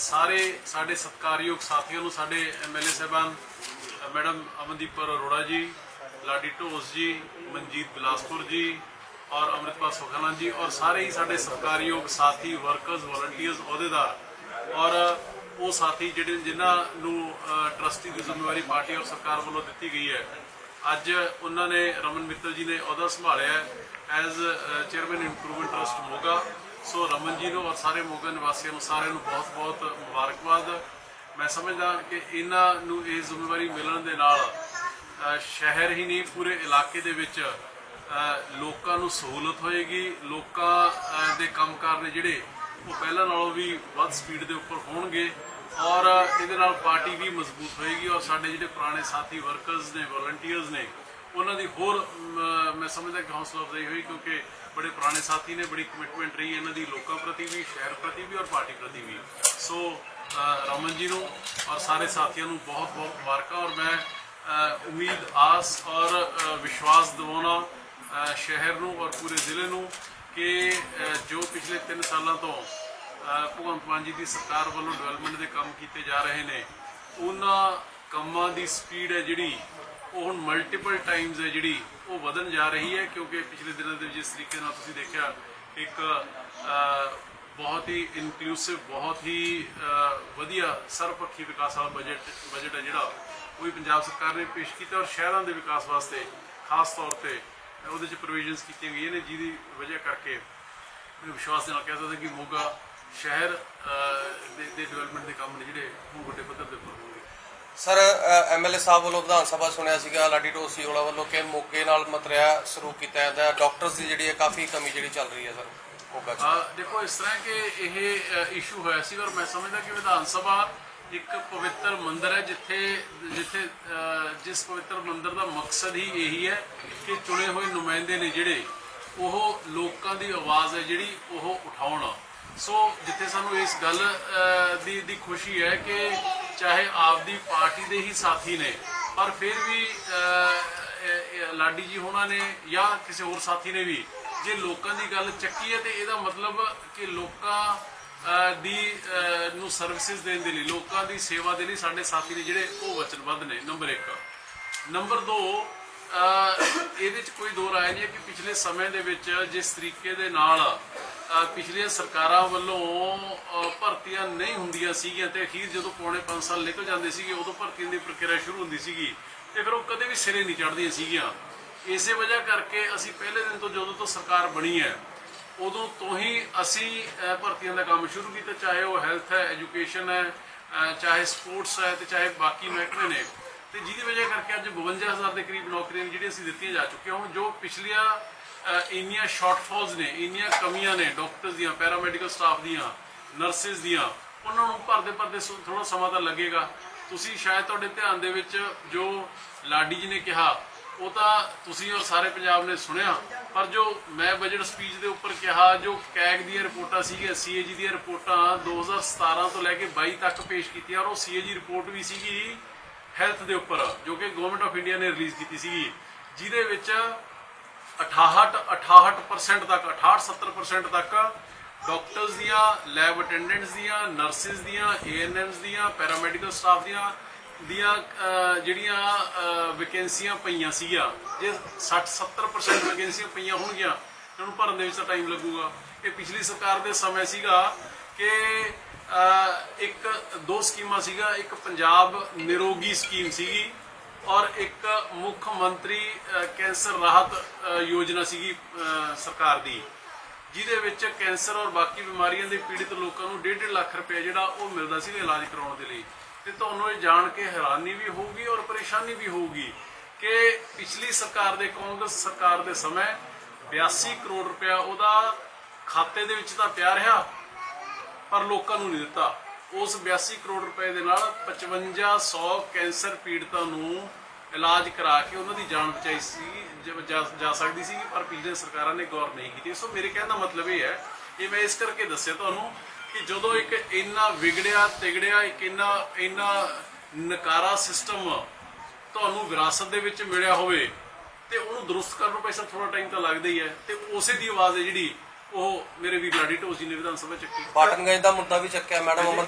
ਸਾਰੇ ਸਾਡੇ ਸਤਿਕਾਰਯੋਗ ਸਾਥੀਆਂ ਨੂੰ ਸਾਡੇ ਐਮਐਲਏ ਸਾਹਿਬਾਨ ਮੈਡਮ ਅਮਨਦੀਪ ਕੌਰ ਅਰੋੜਾ ਜੀ, ਲਾਡੀ ਢੋਸ ਜੀ, ਮਨਜੀਤ ਬਿਲਾਸਪੁਰ ਜੀ ਔਰ ਅੰਮ੍ਰਿਤਪਾਲ ਸੁਖਾਨਾ ਜੀ ਔਰ ਸਾਰੇ ਹੀ ਸਾਡੇ ਸਤਿਕਾਰਯੋਗ ਸਾਥੀ ਵਰਕਰਸ ਵਲੰਟੀਅਰਸ ਅਹੁਦੇਦਾਰ ਔਰ ਉਹ ਸਾਥੀ ਜਿਹੜੇ ਜਿਨ੍ਹਾਂ ਨੂੰ ਟਰਸਟੀ ਦੀ ਜ਼ਿੰਮੇਵਾਰੀ ਪਾਰਟੀ ਔਰ ਸਰਕਾਰ ਵੱਲੋਂ ਦਿੱਤੀ ਗਈ ਹੈ। ਅੱਜ ਉਹਨਾਂ ਨੇ ਰਮਨ ਮਿੱਤਲ ਜੀ ਨੇ ਅਹੁਦਾ ਸੰਭਾਲਿਆ as chairman improvement trust Moga. So Raman ji ਨੂੰ ਔਰ ਸਾਰੇ ਮੋਗਾ ਨਿਵਾਸੀਆਂ ਨੂੰ ਸਾਰਿਆਂ ਨੂੰ ਬਹੁਤ-ਬਹੁਤ ਮੁਬਾਰਕਬਾਦ। ਮੈਂ ਸਮਝਦਾ ਕਿ ਇਹਨਾਂ ਨੂੰ ਇਹ ਜ਼ਿੰਮੇਵਾਰੀ ਮਿਲਣ ਦੇ ਨਾਲ ਸ਼ਹਿਰ ਹੀ ਨਹੀਂ ਪੂਰੇ ਇਲਾਕੇ ਦੇ ਵਿੱਚ ਲੋਕਾਂ ਨੂੰ ਸਹੂਲਤ ਹੋਏਗੀ। ਲੋਕਾਂ ਅ, ਦੇ ਕੰਮਕਾਰ ਨੇ ਜਿਹੜੇ ਉਹ ਪਹਿਲਾਂ ਨਾਲੋਂ ਵੀ ਵੱਧ ਸਪੀਡ ਦੇ ਉੱਪਰ ਹੋਣਗੇ ਔਰ ਇਹਦੇ ਨਾਲ ਪਾਰਟੀ ਵੀ ਮਜ਼ਬੂਤ ਹੋਏਗੀ ਔਰ ਸਾਡੇ ਜਿਹੜੇ ਪੁਰਾਣੇ ਸਾਥੀ ਵਰਕਰਸ ਨੇ ਵਲੰਟੀਅਰਸ ਨੇ ਉਹਨਾਂ ਦੀ ਹੋਰ ਮੈਂ ਸਮਝਦਾ ਕਿ ਹੌਸਲਾ ਅਫਜ਼ਾਈ ਹੋਈ ਕਿਉਂਕਿ ਬੜੇ ਪੁਰਾਣੇ ਸਾਥੀ ਨੇ, ਬੜੀ ਕਮਿਟਮੈਂਟ ਰਹੀ ਇਹਨਾਂ ਦੀ, ਲੋਕਾਂ ਪ੍ਰਤੀ ਵੀ, ਸ਼ਹਿਰ ਪ੍ਰਤੀ ਵੀ ਔਰ ਪਾਰਟੀ ਪ੍ਰਤੀ ਵੀ। ਸੋ ਰਮਨ ਜੀ ਨੂੰ ਔਰ ਸਾਰੇ ਸਾਥੀਆਂ ਨੂੰ ਬਹੁਤ ਬਹੁਤ ਮੁਬਾਰਕਾਂ ਔਰ ਮੈਂ ਉਮੀਦ, ਆਸ ਔਰ ਵਿਸ਼ਵਾਸ ਦਿਵਾਉਣਾ ਸ਼ਹਿਰ ਨੂੰ ਔਰ ਪੂਰੇ ਜ਼ਿਲ੍ਹੇ ਨੂੰ ਕਿ ਜੋ ਪਿਛਲੇ 3 ਸਾਲਾਂ ਤੋਂ ਭਗਵੰਤ ਮਾਨ ਜੀ ਦੀ ਸਰਕਾਰ ਵੱਲੋਂ ਡਿਵੈਲਪਮੈਂਟ ਦੇ ਕੰਮ ਕੀਤੇ ਜਾ ਰਹੇ ਨੇ, ਉਹਨਾਂ ਕੰਮਾਂ ਦੀ ਸਪੀਡ ਹੈ ਜਿਹੜੀ ਉਹ ਹੁਣ ਮਲਟੀਪਲ ਟਾਈਮਸ ਹੈ ਜਿਹੜੀ ਉਹ ਵਧਣ ਜਾ ਰਹੀ ਹੈ, ਕਿਉਂਕਿ ਪਿਛਲੇ ਦਿਨਾਂ ਦੇ ਵਿੱਚ ਜਿਸ ਤਰੀਕੇ ਨਾਲ ਤੁਸੀਂ ਦੇਖਿਆ, ਇੱਕ ਬਹੁਤ ਹੀ ਇਨਕਲੂਸਿਵ ਬਹੁਤ ਹੀ ਵਧੀਆ ਸਰਵਪੱਖੀ ਵਿਕਾਸ ਵਾਲਾ ਬਜਟ ਬਜਟ ਹੈ ਜਿਹੜਾ, ਉਹ ਵੀ ਪੰਜਾਬ ਸਰਕਾਰ ਨੇ ਪੇਸ਼ ਕੀਤਾ ਔਰ ਸ਼ਹਿਰਾਂ ਦੇ ਵਿਕਾਸ ਵਾਸਤੇ ਖਾਸ ਤੌਰ ਤੇ ਉਹਦੇ ਚ ਪ੍ਰੋਵੀਜ਼ਨਸ ਕੀਤੀਆਂ ਗਈਆਂ ਨੇ, ਜਿਹਦੀ ਵਜ੍ਹਾ ਕਰਕੇ ਮੈਂ ਵਿਸ਼ਵਾਸ ਦੇ ਨਾਲ ਕਹਿ ਸਕਦਾ ਕਿ ਮੋਗਾ ਸ਼ਹਿਰ ਦੇ ਡਿਵੈਲਪਮੈਂਟ ਦੇ ਕੰਮ ਨੇ ਜਿਹੜੇ ਉਹ ਵੱਡੇ ਪੱਧਰ ਦੇ ਉੱਪਰ। ਹੋਣਗੇ ਸਰ ਐਮਐਲਏ ਸਾਹਿਬ ਵੱਲੋਂ ਵਿਧਾਨ ਸਭਾ ਸੁਣਿਆ ਸੀਗਾ ਲਾਡੀ ਢੋਸੀ ਹੋਲਾ ਵੱਲੋਂ ਕਿ ਮੋਗੇ ਨਾਲ ਮਤਰਿਆ ਸ਼ੁਰੂ ਕੀਤਾ ਜਾਂਦਾ ਹੈ। ਡਾਕਟਰਸ ਦੀ ਜਿਹੜੀ ਹੈ ਕਾਫੀ ਕਮੀ ਜਿਹੜੀ ਚੱਲ ਰਹੀ ਹੈ ਸਰ ਮੋਗਾ 'ਚ। ਆ ਦੇਖੋ ਇਸ ਤਰ੍ਹਾਂ ਕਿ ਇਹ ਇਸ਼ੂ ਹੋਇਆ ਸੀ ਔਰ ਮੈਂ ਸਮਝਦਾ ਕਿ ਵਿਧਾਨ ਸਭਾ ਇੱਕ ਪਵਿੱਤਰ ਮੰਦਿਰ ਹੈ ਜਿੱਥੇ ਜਿੱਥੇ ਅ, ਜਿਸ ਪਵਿੱਤਰ ਮੰਦਿਰ ਦਾ ਮਕਸਦ ਹੀ ਇਹੀ ਹੈ ਕਿ ਚੁਣੇ ਹੋਏ ਨੁਮਾਇੰਦੇ ਨੇ ਜਿਹੜੇ ਉਹ ਲੋਕਾਂ ਦੀ ਆਵਾਜ਼ ਹੈ ਜਿਹੜੀ ਉਹ ਉਠਾਉਣ। ਸੋ ਜਿੱਥੇ ਸਾਨੂੰ ਇਸ ਗੱਲ ਦੀ ਦੀ ਖੁਸ਼ੀ ਹੈ ਕਿ ਚਾਹੇ ਆਪਦੀ ਪਾਰਟੀ ਦੇ ਹੀ ਸਾਥੀ ਨੇ, ਪਰ ਫਿਰ ਵੀ ਲਾਡੀ ਜੀ ਹੋਣਾ ਨੇ ਜਾਂ ਕਿਸੇ ਹੋਰ ਸਾਥੀ ਨੇ ਵੀ, ਜੇ ਲੋਕਾਂ ਦੀ ਗੱਲ ਚੱਕੀ ਹੈ ਤੇ ਇਹਦਾ ਮਤਲਬ ਕਿ ਲੋਕਾਂ ਦੀ ਨੂੰ ਸਰਵਿਸਿਜ਼ ਦੇਣ ਦੇ ਲਈ, ਲੋਕਾਂ ਦੀ ਸੇਵਾ ਦੇ ਲਈ ਸਾਡੇ ਸਾਥੀ ਨੇ ਜਿਹੜੇ ਉਹ ਵਚਨਬੱਧ ਨੇ ਨੰਬਰ 1 ਨੰਬਰ 2 ਇਹਦੇ ਚ ਕੋਈ ਦੋ ਰਾਏ ਨਹੀਂ ਹੈ ਕਿ ਪਿਛਲੇ ਸਮੇਂ ਦੇ ਵਿੱਚ ਜਿਸ ਤਰੀਕੇ ਦੇ ਨਾਲ ਪਿਛਲੀਆਂ ਸਰਕਾਰਾਂ ਵੱਲੋਂ ਭਰਤੀਆਂ ਨਹੀਂ ਹੁੰਦੀਆਂ ਸੀਗੀਆਂ ਤੇ ਅਖੀਰ ਜਦੋਂ ਪੌਣੇ 5 ਸਾਲ ਨਿਕਲ ਜਾਂਦੇ ਸੀਗੇ, ਉਦੋਂ ਭਰਤੀਆਂ ਦੀ ਪ੍ਰਕਿਰਿਆ ਸ਼ੁਰੂ ਹੁੰਦੀ ਸੀਗੀ ਤੇ ਫਿਰ ਉਹ ਕਦੇ ਵੀ ਸਿਰੇ ਨਹੀਂ ਚੜਦੀਆਂ ਸੀਗੀਆਂ। ਇਸੇ ਵਜ੍ਹਾ ਕਰਕੇ ਅਸੀਂ ਪਹਿਲੇ ਦਿਨ ਤੋਂ ਜਦੋਂ ਤੋਂ ਸਰਕਾਰ ਬਣੀ ਹੈ, ਉਦੋਂ ਤੋਂ ਹੀ ਅਸੀਂ ਭਰਤੀਆਂ ਦਾ ਕੰਮ ਸ਼ੁਰੂ ਕੀਤਾ, ਚਾਹੇ ਉਹ ਹੈਲਥ ਹੈ, ਐਜੂਕੇਸ਼ਨ ਹੈ ਚਾਹੇ ਸਪੋਰਟਸ ਹੈ ਤੇ ਚਾਹੇ ਬਾਕੀ ਮਹਿਕਮੇ ਨੇ। ਤੇ ਜਿਹਦੀ ਵਜ੍ਹਾ ਕਰਕੇ ਅੱਜ 52000 ਦੇ ਕਰੀਬ ਨੌਕਰੀਆਂ ਨੇ ਜਿਹੜੀਆਂ ਅਸੀਂ ਦਿੱਤੀਆਂ ਜਾ ਚੁੱਕੀਆਂ, ਹੁਣ ਜੋ ਪਿਛਲੀਆਂ ਇੰਨੀਆਂ ਸ਼ਾਰਟਫਾਲਸ ਨੇ, ਇੰਨੀਆਂ ਕਮੀਆਂ ਨੇ ਡਾਕਟਰਸ ਦੀਆਂ ਪੈਰਾਮੈਡੀਕਲ ਸਟਾਫ ਦੀਆਂ ਨਰਸਿਸ ਦੀਆਂ, ਉਹਨਾਂ ਨੂੰ ਭਰਦੇ ਭਰਦੇ ਥੋੜਾ ਸਮਾਂ ਤਾਂ ਲੱਗੇਗਾ। ਤੁਸੀਂ ਸ਼ਾਇਦ ਤੁਹਾਡੇ ਧਿਆਨ ਦੇ ਵਿੱਚ ਜੋ ਲਾਡੀ ਜੀ ਨੇ ਕਿਹਾ, ਉਹ ਤਾਂ ਤੁਸੀਂ ਔਰ ਸਾਰੇ ਪੰਜਾਬ ਨੇ ਸੁਣਿਆ, ਪਰ ਜੋ ਮੈਂ ਬਜਟ ਸਪੀਚ ਦੇ ਉੱਪਰ ਕਿਹਾ, ਜੋ ਕੈਗ ਦੀਆਂ ਰਿਪੋਰਟਾਂ ਸੀਗੀਆਂ ਸੀਏਜੀ ਦੀਆਂ ਰਿਪੋਰਟਾਂ 2017 ਤੋਂ ਲੈ ਕੇ 22 ਤੱਕ ਪੇਸ਼ ਕੀਤੀਆਂ, ਔਰ ਉਹ ਸੀਏਜੀ ਰਿਪੋਰਟ ਵੀ ਸੀਗੀ ਹੈਲਥ ਦੇ ਉੱਪਰ, ਜੋ ਕਿ ਗਵਰਨਮੈਂਟ ਆਫ ਇੰਡੀਆ ਨੇ ਰਿਲੀਜ਼ ਕੀਤੀ ਸੀਗੀ। ਜਿਹਦੇ ਵਿੱਚ 68 68% ਤੱਕ 68 70% ਤੱਕ ਡਾਕਟਰਸ ਦੀਆਂ ਲੈਬ ਅਟੈਂਡੈਂਟਸ ਦੀਆਂ ਨਰਸਿਸ ਦੀਆਂ ਏਐਨਐਮਸ ਦੀਆਂ ਪੈਰਾਮੈਡੀਕਲ ਸਟਾਫ ਦੀਆਂ ਦੀਆਂ ਜਿਹੜੀਆਂ ਵੈਕੈਂਸੀਆਂ ਪਈਆਂ ਸੀਗੀਆਂ। ਜੇ 60 70% ਵੈਕੈਂਸੀਆਂ ਪਈਆਂ ਹੋਣਗੀਆਂ ਤੇ ਉਹਨੂੰ ਭਰਨ ਦੇ ਵਿੱਚ ਤਾਂ ਟਾਈਮ ਲੱਗੂਗਾ। ਇਹ ਪਿਛਲੀ ਸਰਕਾਰ ਦੇ ਸਮੇਂ ਸੀਗਾ ਕਿ ਇੱਕ, ਦੋ ਸਕੀਮਾਂ ਸੀਗਾ। ਇੱਕ ਪੰਜਾਬ ਨਿਰੋਗੀ ਸਕੀਮ ਸੀਗੀ। ਔਰ ਇੱਕ ਮੁੱਖ ਮੰਤਰੀ ਕੈਂਸਰ ਰਾਹਤ ਯੋਜਨਾ ਸੀਗੀ ਸਰਕਾਰ ਦੀ। ਜਿਹਦੇ ਵਿੱਚ ਕੈਂਸਰ ਔਰ ਬਾਕੀ ਬਿਮਾਰੀਆਂ ਦੇ ਪੀੜਿਤ ਲੋਕਾਂ ਨੂੰ 1.5 ਲੱਖ ਰੁਪਏ ਜਿਹੜਾ ਉਹ ਮਿਲਦਾ ਸੀਗਾ ਇਲਾਜ ਕਰਾਉਣ ਦੇ ਲਈ। ਤੇ ਤੁਹਾਨੂੰ ਇਹ ਜਾਣ ਕੇ ਹੈਰਾਨੀ ਵੀ ਹੋਊਗੀ ਔਰ ਪਰੇਸ਼ਾਨੀ ਵੀ ਹੋਊਗੀ ਕਿ ਪਿਛਲੀ ਸਰਕਾਰ ਦੇ, ਕਾਂਗਰਸ ਸਰਕਾਰ ਦੇ ਸਮੇਂ 82 ਕਰੋੜ ਰੁਪਇਆ ਉਹਦਾ ਖਾਤੇ ਦੇ ਵਿੱਚ ਤਾਂ ਪਿਆ ਰਿਹਾ, ਪਰ ਲੋਕਾਂ ਨੂੰ ਨਹੀਂ ਦਿੱਤਾ। ਉਸ 82 ਕਰੋੜ ਰੁਪਏ ਦੇ ਨਾਲ 5500 ਕੈਂਸਰ ਪੀੜਤਾਂ ਨੂੰ ਇਲਾਜ ਕਰਾ ਕੇ ਉਹਨਾਂ ਦੀ ਜਾਨ ਬਚਾਈ ਸੀ ਜਾ ਸਕਦੀ ਸੀ, ਪਰ ਪਿਛਲੇ ਸਰਕਾਰਾਂ ਨੇ ਗੌਰ ਨਹੀਂ ਕੀਤੀ। ਸੋ ਮੇਰੇ ਕਹਿਣ ਦਾ ਮਤਲਬ ਇਹ ਹੈ, ਇਹ ਮੈਂ ਇਸ ਕਰਕੇ ਦੱਸਿਆ ਤੁਹਾਨੂੰ ਕਿ ਜਦੋਂ ਇੱਕ ਇੰਨਾ ਵਿਗੜਿਆ, ਤਿਗੜਿਆ, ਇੱਕ ਇੰਨਾ ਇੰਨਾ ਨਕਾਰਾ ਸਿਸਟਮ ਤੁਹਾਨੂੰ ਵਿਰਾਸਤ ਦੇ ਵਿੱਚ ਮਿਲਿਆ ਹੋਵੇ ਤੇ ਉਹਨੂੰ ਦਰੁਸਤ ਕਰਨ ਨੂੰ ਪੈਸਾ ਥੋੜਾ ਟਾਈਮ ਤਾਂ ਲੱਗਦਾ ਹੀ ਹੈ। ਤੇ ਉਸੇ ਦੀ ਆਵਾਜ਼ ਹੈ ਜਿਹੜੀ ਉਹ ਮੇਰੇ ਵੀਰ ਲਾਡੀ ਢੋਸੀ ਨੇ ਵਿਧਾਨ ਸਭਾ ਚੱਕੀ। ਪਾਟਨਗੰਜ ਦਾ ਮੁੱਦਾ ਵੀ ਚੱਕਿਆ, ਮੈਡਮ ਅਮਨ